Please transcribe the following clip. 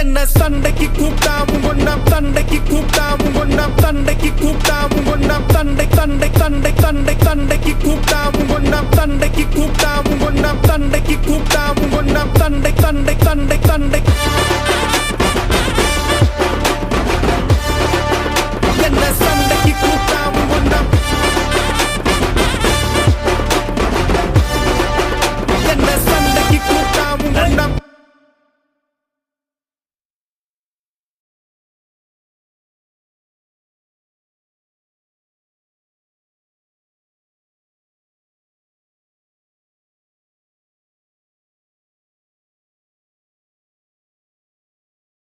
என்ன சண்டைக்கு கூப்பிட்டாவும் ஒன்னாம் தண்டைக்கு கூப்பிட்டாவும் ஒன்னாம் தண்டைக்கு கூப்பிட்டாவும் ஒன்னாம் தண்டை தண்டை தண்டை தண்டை தண்டைக்கு கூப்பிட்டாவும் ஒன்னாம் தண்டைக்கு கூப்பிட்டாவும் ஒன்னாம் தண்டைக்கு கூப்பிட்டாவும் ஒன்னாம் தண்டை தண்டை தண்டை தண்டை